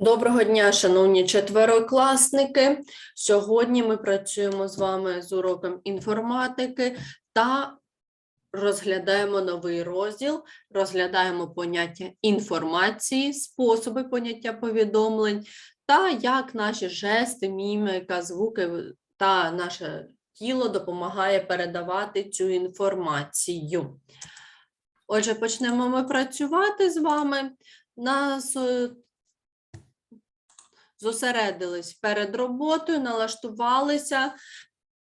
Доброго дня, шановні четверокласники. Сьогодні ми працюємо з вами з уроком інформатики та розглядаємо новий розділ, розглядаємо поняття інформації, способи поняття повідомлень та як наші жести, міміка, звуки та наше тіло допомагає передавати цю інформацію. Отже, почнемо ми працювати з вами. Нас е, зосередились перед роботою, налаштувалися.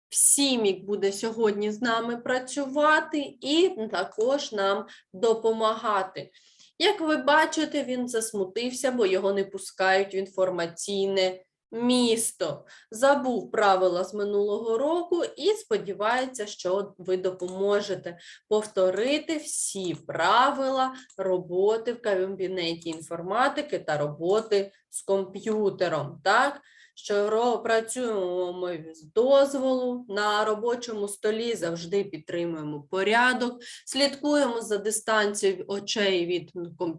Всімік буде сьогодні з нами працювати і також нам допомагати. Як ви бачите, він засмутився, бо його не пускають в інформаційне місто. Забув правила з минулого року і сподівається, що ви допоможете повторити всі правила роботи в кабінеті інформатики та роботи з комп'ютером. Так? Що працюємо ми з дозволу на робочому столі, завжди підтримуємо порядок, слідкуємо за дистанцією очей від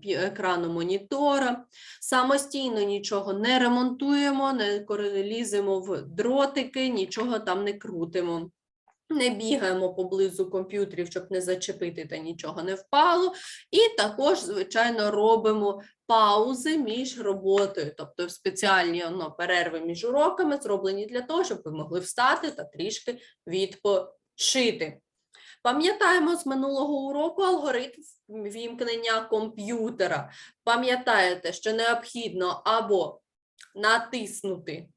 екрану монітора, самостійно нічого не ремонтуємо, не ліземо в дротики, нічого там не крутимо. Не бігаємо поблизу комп'ютерів, щоб не зачепити та нічого не впало. І також, звичайно, робимо паузи між роботою, тобто спеціальні ну, перерви між уроками зроблені для того, щоб ви могли встати та трішки відпочити. Пам'ятаємо з минулого уроку алгоритм вімкнення комп'ютера. Пам'ятаєте, що необхідно або натиснути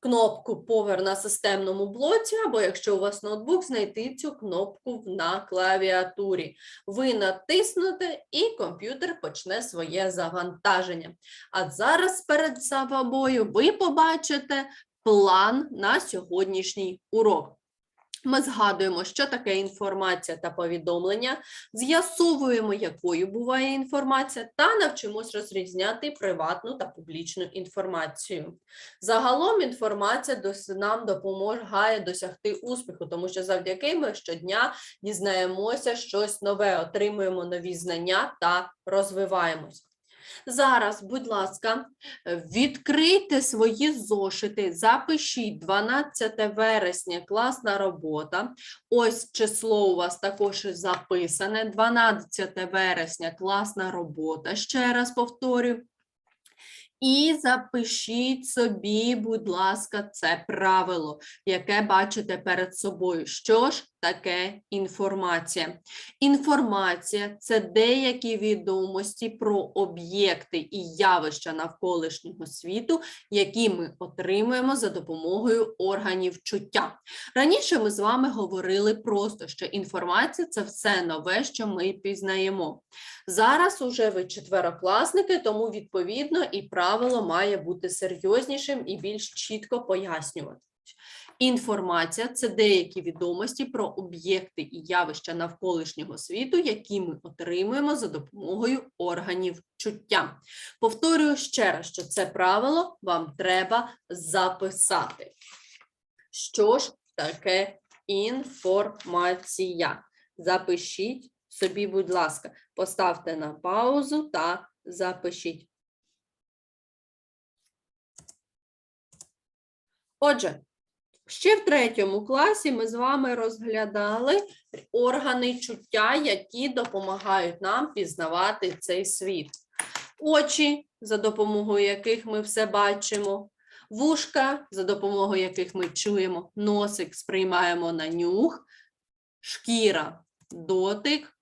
кнопку Power на системному блоці, або якщо у вас ноутбук, знайти цю кнопку на клавіатурі. Ви натиснете, і комп'ютер почне своє завантаження. А зараз перед собою ви побачите план на сьогоднішній урок. Ми згадуємо, що таке інформація та повідомлення, з'ясовуємо, якою буває інформація, та навчимось розрізняти приватну та публічну інформацію. Загалом інформація нам допомагає досягти успіху, тому що завдяки ми щодня дізнаємося щось нове, отримуємо нові знання та розвиваємось. Зараз, будь ласка, відкрийте свої зошити, запишіть 12 вересня, класна робота. Ось число у вас також записане. 12 вересня, класна робота. Ще раз повторюю. І запишіть собі, будь ласка, це правило, яке бачите перед собою. Що ж таке інформація? Інформація це деякі відомості про об'єкти і явища навколишнього світу, які ми отримуємо за допомогою органів чуття. Раніше ми з вами говорили просто, що інформація це все нове, що ми пізнаємо. Зараз уже ви четверокласники, тому відповідно і правило має бути серйознішим і більш чітко пояснювати. Інформація це деякі відомості про об'єкти і явища навколишнього світу, які ми отримуємо за допомогою органів чуття. Повторюю ще раз, що це правило вам треба записати. Що ж таке інформація? Запишіть собі, будь ласка, поставте на паузу та запишіть. Отже, ще в третьому класі ми з вами розглядали органи чуття, які допомагають нам пізнавати цей світ. Очі, за допомогою яких ми все бачимо, вушка, за допомогою яких ми чуємо, носик сприймаємо на нюх, шкіра, дотик,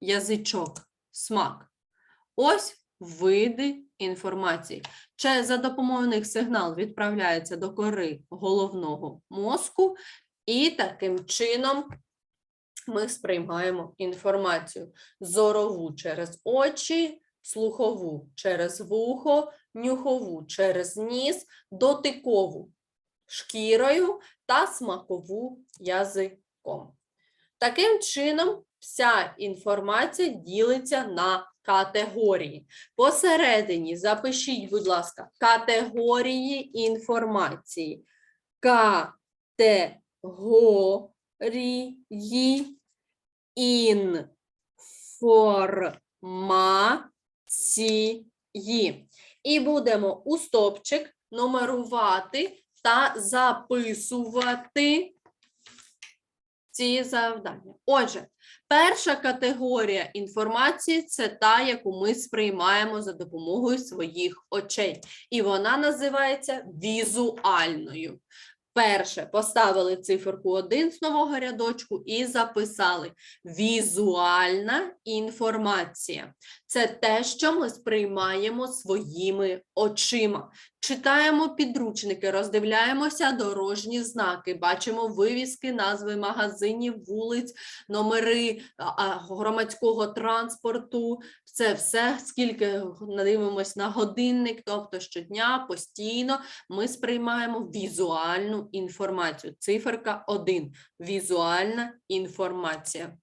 язичок, смак. Ось види інформації. Чи за допомогою них сигнал відправляється до кори головного мозку, і таким чином ми сприймаємо інформацію зорову через очі, слухову через вухо, нюхову через ніс, дотикову шкірою та смакову язиком. Таким чином, вся інформація ділиться на категорії. Посередині запишіть, будь ласка, категорії інформації. Категорії інформації. І будемо у стопчик нумерувати та записувати ці завдання. Отже, перша категорія інформації це та, яку ми сприймаємо за допомогою своїх очей. І вона називається візуальною. Перше, поставили циферку 1 з нового рядочку і записали візуальна інформація. Це те, що ми сприймаємо своїми очима. Читаємо підручники, роздивляємося дорожні знаки, бачимо вивіски, назви магазинів, вулиць, номери громадського транспорту. Це все, скільки надивимось на годинник, тобто щодня постійно ми сприймаємо візуальну інформацію. Циферка 1. Візуальна інформація.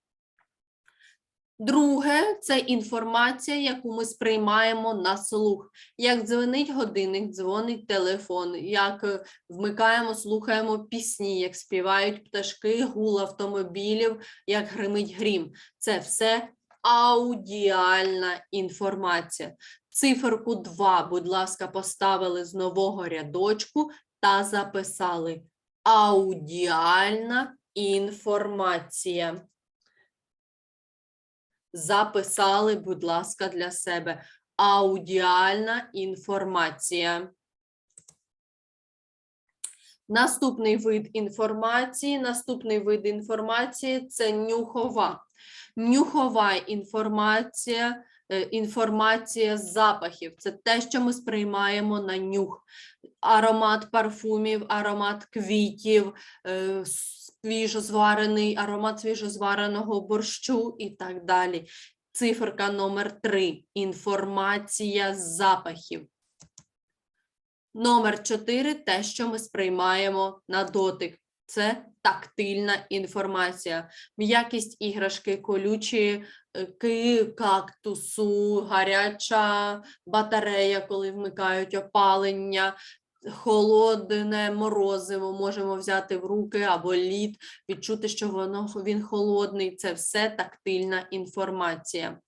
Друге це інформація, яку ми сприймаємо на слух. Як дзвонить годинник, дзвонить телефон, як е, вмикаємо, слухаємо пісні, як співають пташки, гул автомобілів, як гримить грім. Це все аудіальна інформація. Циферку 2, будь ласка, поставили з нового рядочку та записали аудіальна інформація. Записали, будь ласка, для себе аудіальна інформація. Наступний вид інформації, наступний вид інформації це нюхова. Нюхова інформація, е, інформація з запахів. Це те, що ми сприймаємо на нюх. Аромат парфумів, аромат квітів, е, свіжозварений, аромат свіжозвареного борщу і так далі. Циферка номер 3. Інформація з запахів. Номер 4 те, що ми сприймаємо на дотик. Це тактильна інформація. М'якість іграшки, колючі е, кактусу, гаряча батарея, коли вмикають опалення, холодне морозиво можемо взяти в руки або лід, відчути, що воно він холодний. Це все тактильна інформація.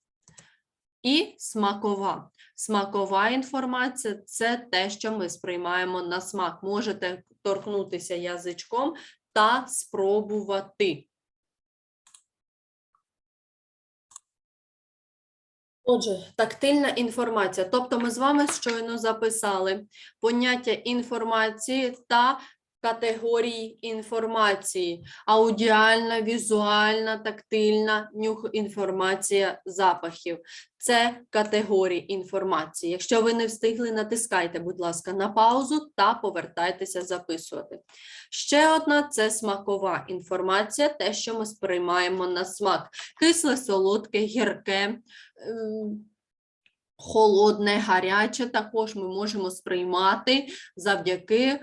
І смакова. Смакова інформація це те, що ми сприймаємо на смак. Можете торкнутися язичком та спробувати. Отже, тактильна інформація. Тобто ми з вами щойно записали поняття інформації та категорії інформації: аудіальна, візуальна, тактильна, нюх інформація запахів. Це категорії інформації. Якщо ви не встигли, натискайте, будь ласка, на паузу та повертайтеся записувати. Ще одна це смакова інформація, те, що ми сприймаємо на смак: кисле, солодке, гірке. ем, Холодне, гаряче також ми можемо сприймати завдяки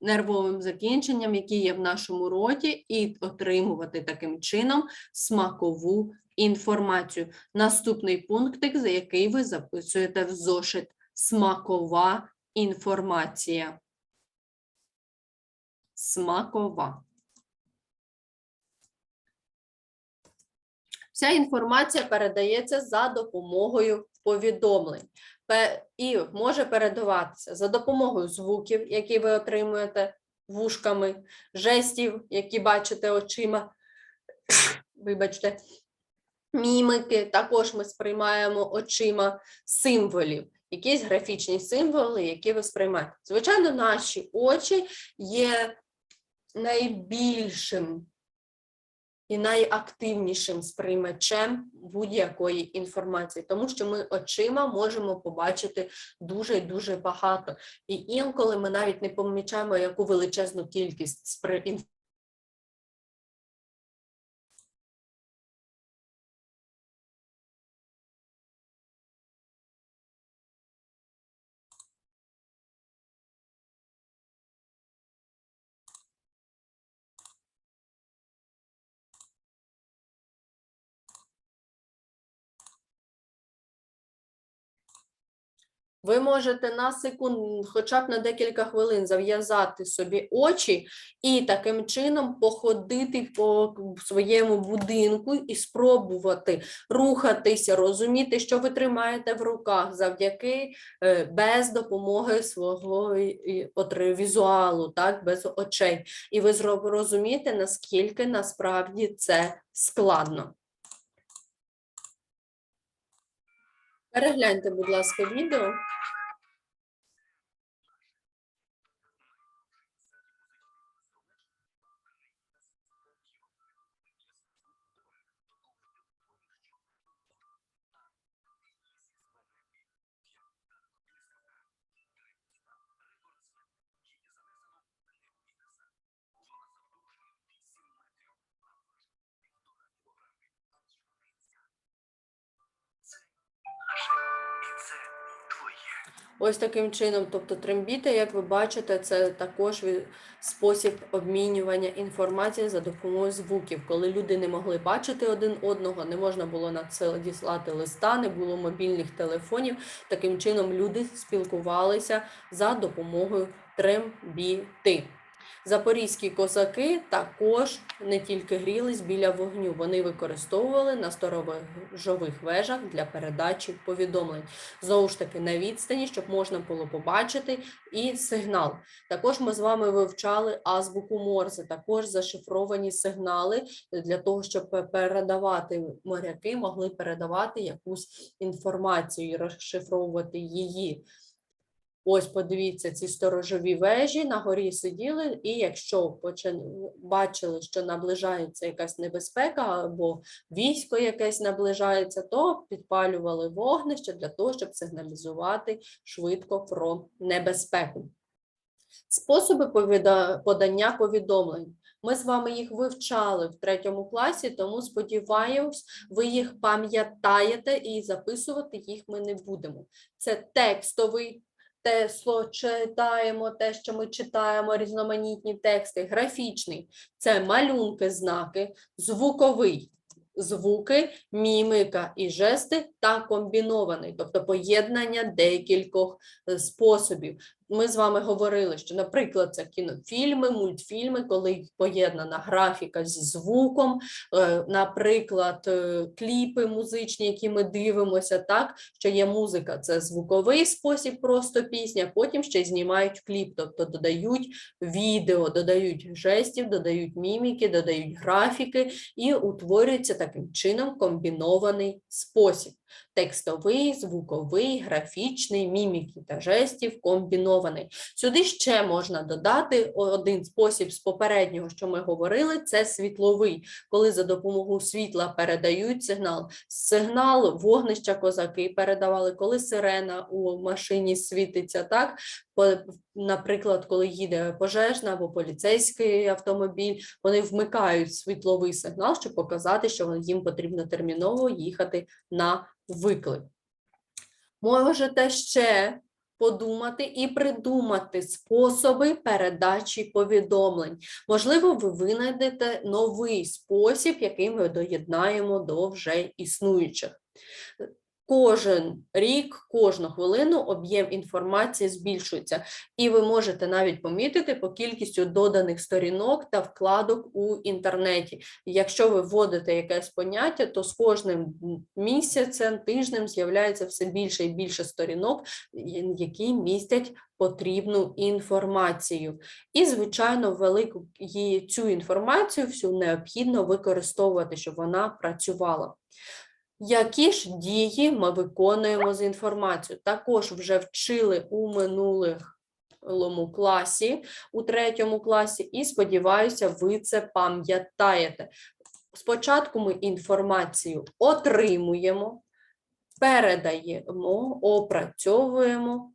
нервовим закінченням, які є в нашому роті, і отримувати таким чином смакову інформацію. Наступний пунктик, за який ви записуєте в зошит смакова інформація. Смакова. Вся інформація передається за допомогою повідомлень і може передаватися за допомогою звуків, які ви отримуєте вушками, жестів, які бачите очима. Вибачте, мімики. Також ми сприймаємо очима символів, якісь графічні символи, які ви сприймаєте. Звичайно, наші очі є найбільшим і найактивнішим сприймачем будь-якої інформації, тому що ми очима можемо побачити дуже дуже багато. І інколи ми навіть не помічаємо, яку величезну кількість спри... Ви можете на секунд, хоча б на декілька хвилин зав'язати собі очі і таким чином походити по своєму будинку і спробувати рухатися, розуміти, що ви тримаєте в руках завдяки е, без допомоги свого ре- візуалу, так, без очей. І ви розумієте, наскільки насправді це складно. Перегляньте, будь ласка, відео. Ось таким чином, тобто трембіти, як ви бачите, це також спосіб обмінювання інформації за допомогою звуків. Коли люди не могли бачити один одного, не можна було надсилати листа, не було мобільних телефонів. Таким чином люди спілкувалися за допомогою трембіти. Запорізькі козаки також не тільки грілись біля вогню, вони використовували на сторожових вежах для передачі повідомлень. Знову ж таки, на відстані, щоб можна було побачити і сигнал. Також ми з вами вивчали азбуку Морзе, також зашифровані сигнали для того, щоб передавати моряки, могли передавати якусь інформацію і розшифровувати її. Ось подивіться, ці сторожові вежі на горі сиділи, і якщо бачили, що наближається якась небезпека або військо якесь наближається, то підпалювали вогнище для того, щоб сигналізувати швидко про небезпеку. Способи подання повідомлень. Ми з вами їх вивчали в третьому класі, тому сподіваюсь, ви їх пам'ятаєте і записувати їх ми не будемо. Це текстовий те, що читаємо, те, що ми читаємо, різноманітні тексти, графічний це малюнки, знаки, звуковий звуки, мімика і жести та комбінований, тобто поєднання декількох способів. Ми з вами говорили, що, наприклад, це кінофільми, мультфільми, коли поєднана графіка зі звуком, е, наприклад, е, кліпи музичні, які ми дивимося, так що є музика, це звуковий спосіб, просто пісня. Потім ще знімають кліп, тобто додають відео, додають жестів, додають міміки, додають графіки і утворюється таким чином комбінований спосіб. Текстовий, звуковий, графічний, міміки та жестів комбінований. Сюди ще можна додати один спосіб з попереднього, що ми говорили, це світловий, коли за допомогою світла передають сигнал. Сигнал вогнища козаки передавали, коли сирена у машині світиться, так? Наприклад, коли їде пожежна або поліцейський автомобіль, вони вмикають світловий сигнал, щоб показати, що їм потрібно терміново їхати на виклик. Можете ще подумати і придумати способи передачі повідомлень. Можливо, ви винайдете новий спосіб, який ми доєднаємо до вже існуючих. Кожен рік, кожну хвилину об'єм інформації збільшується, і ви можете навіть помітити по кількістю доданих сторінок та вкладок у інтернеті. Якщо ви вводите якесь поняття, то з кожним місяцем, тижнем з'являється все більше і більше сторінок, які містять потрібну інформацію. І, звичайно, велику цю інформацію всю необхідно використовувати, щоб вона працювала. Які ж дії ми виконуємо з інформацією? Також вже вчили у минулому класі, у третьому класі, і сподіваюся, ви це пам'ятаєте. Спочатку ми інформацію отримуємо, передаємо, опрацьовуємо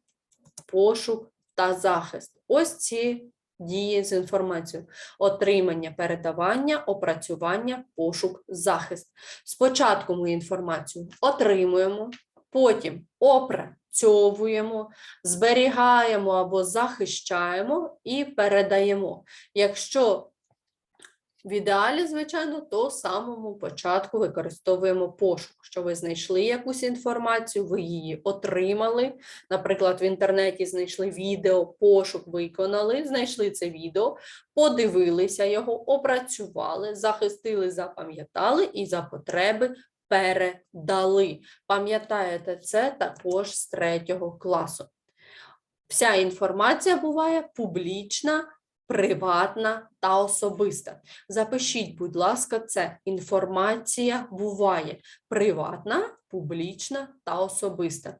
пошук та захист. Ось ці дії з інформацією: отримання, передавання, опрацювання, пошук, захист. Спочатку ми інформацію отримуємо, потім опрацьовуємо, зберігаємо або захищаємо і передаємо. Якщо В ідеалі, звичайно, то самому початку використовуємо пошук, що ви знайшли якусь інформацію, ви її отримали. Наприклад, в інтернеті знайшли відео, пошук виконали, знайшли це відео, подивилися його, опрацювали, захистили, запам'ятали і за потреби передали. Пам'ятаєте, це також з третього класу. Вся інформація буває публічна, приватна та особиста. Запишіть, будь ласка, це інформація буває приватна, публічна та особиста.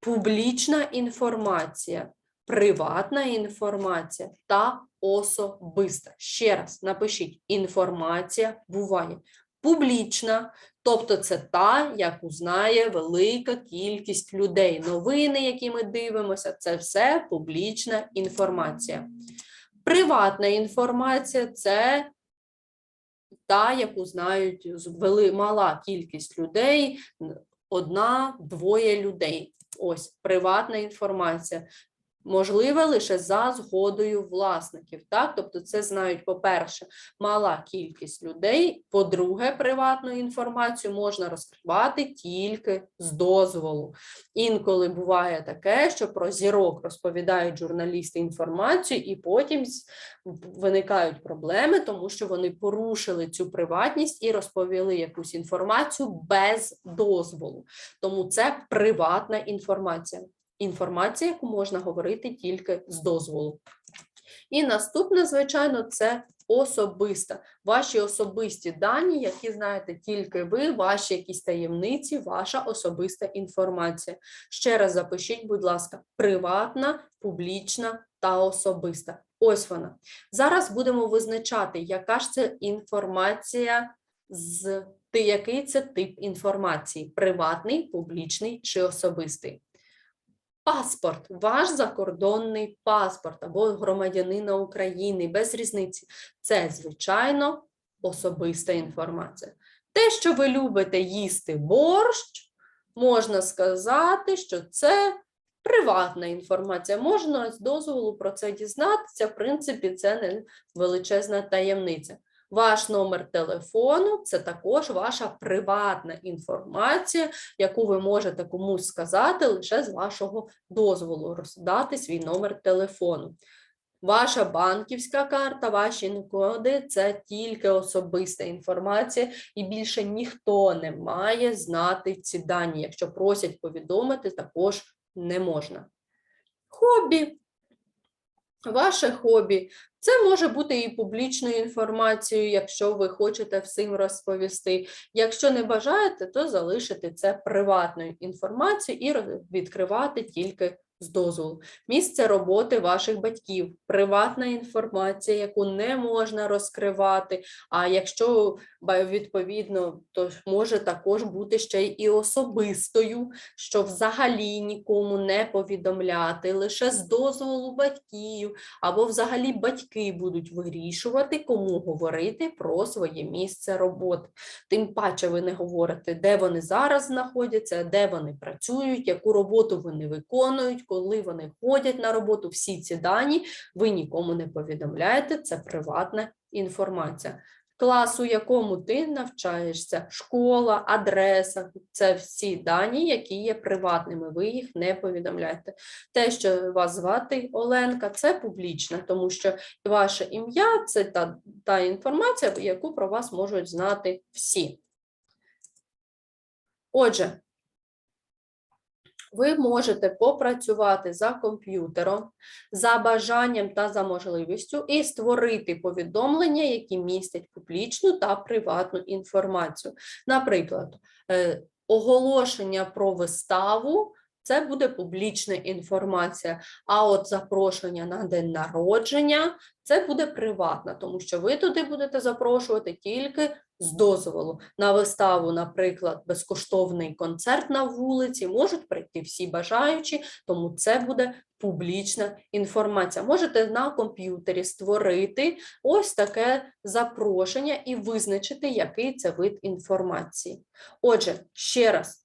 Публічна інформація, приватна інформація та особиста. Ще раз напишіть: інформація буває публічна, тобто це та, яку знає велика кількість людей. Новини, які ми дивимося, це все публічна інформація. Приватна інформація це та, яку знають вели- мала кількість людей, одна, двоє людей. Ось приватна інформація. Можливе лише за згодою власників. Так? Тобто, це знають, по-перше, мала кількість людей. По-друге, приватну інформацію можна розкривати тільки з дозволу. Інколи буває таке, що про зірок розповідають журналісти інформацію, і потім виникають проблеми, тому що вони порушили цю приватність і розповіли якусь інформацію без дозволу. Тому це приватна інформація. Інформація, яку можна говорити тільки з дозволу. І наступне, звичайно, це особиста. Ваші особисті дані, які знаєте тільки ви, ваші якісь таємниці, ваша особиста інформація. Ще раз запишіть, будь ласка, приватна, публічна та особиста. Ось вона. Зараз будемо визначати, яка ж це інформація з який це тип інформації: приватний, публічний чи особистий. Паспорт, ваш закордонний паспорт або громадянина України без різниці. Це, звичайно, особиста інформація. Те, що ви любите їсти борщ, можна сказати, що це приватна інформація. Можна з дозволу про це дізнатися. В принципі, це не величезна таємниця. Ваш номер телефону це також ваша приватна інформація, яку ви можете комусь сказати лише з вашого дозволу, роздати свій номер телефону. Ваша банківська карта, ваші коди це тільки особиста інформація, і більше ніхто не має знати ці дані. Якщо просять повідомити, також не можна. Хобі. Ваше хобі це може бути і публічною інформацією, якщо ви хочете всім розповісти. Якщо не бажаєте, то залишити це приватною інформацією і відкривати тільки з дозволу. Місце роботи ваших батьків, приватна інформація, яку не можна розкривати. А якщо відповідно, то може також бути ще й особистою, що взагалі нікому не повідомляти, лише з дозволу батьків, або взагалі батьки будуть вирішувати, кому говорити про своє місце роботи. Тим паче ви не говорите, де вони зараз знаходяться, де вони працюють, яку роботу вони виконують, коли вони ходять на роботу. Всі ці дані ви нікому не повідомляєте, це приватна інформація. Клас, у якому ти навчаєшся, школа, адреса це всі дані, які є приватними. Ви їх не повідомляєте. Те, що вас звати Оленка, це публічно, тому що ваше ім'я це та, та інформація, яку про вас можуть знати всі. Отже, ви можете попрацювати за комп'ютером, за бажанням та за можливістю і створити повідомлення, які містять публічну та приватну інформацію. Наприклад, е, оголошення про виставу. Це буде публічна інформація. А от запрошення на день народження це буде приватна, тому що ви туди будете запрошувати тільки з дозволу. На виставу, наприклад, безкоштовний концерт на вулиці, можуть прийти всі бажаючі, тому це буде публічна інформація. Можете на комп'ютері створити ось таке запрошення і визначити, який це вид інформації. Отже, ще раз.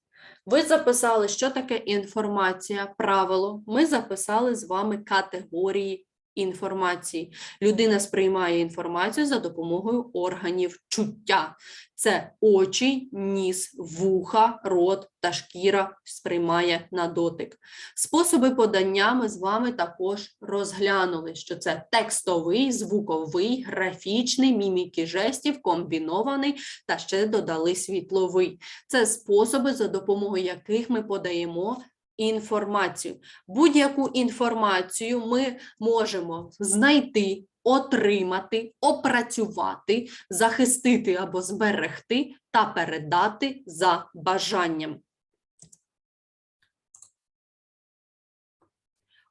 Ви записали, що таке інформація, правило. Ми записали з вами категорії інформації. Людина сприймає інформацію за допомогою органів чуття. Це очі, ніс, вуха, рот та шкіра сприймає на дотик. Способи подання ми з вами також розглянули, що це текстовий, звуковий, графічний, міміки жестів, комбінований та ще додали світловий. Це способи, за допомогою яких ми подаємо інформацію. Будь-яку інформацію ми можемо знайти, отримати, опрацювати, захистити або зберегти та передати за бажанням.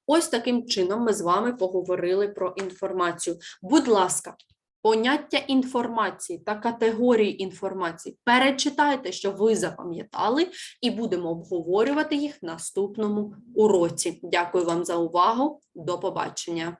Ось таким чином ми з вами поговорили про інформацію. Будь ласка, поняття інформації та категорії інформації перечитайте, що ви запам'ятали, і будемо обговорювати їх в наступному уроці. Дякую вам за увагу. До побачення.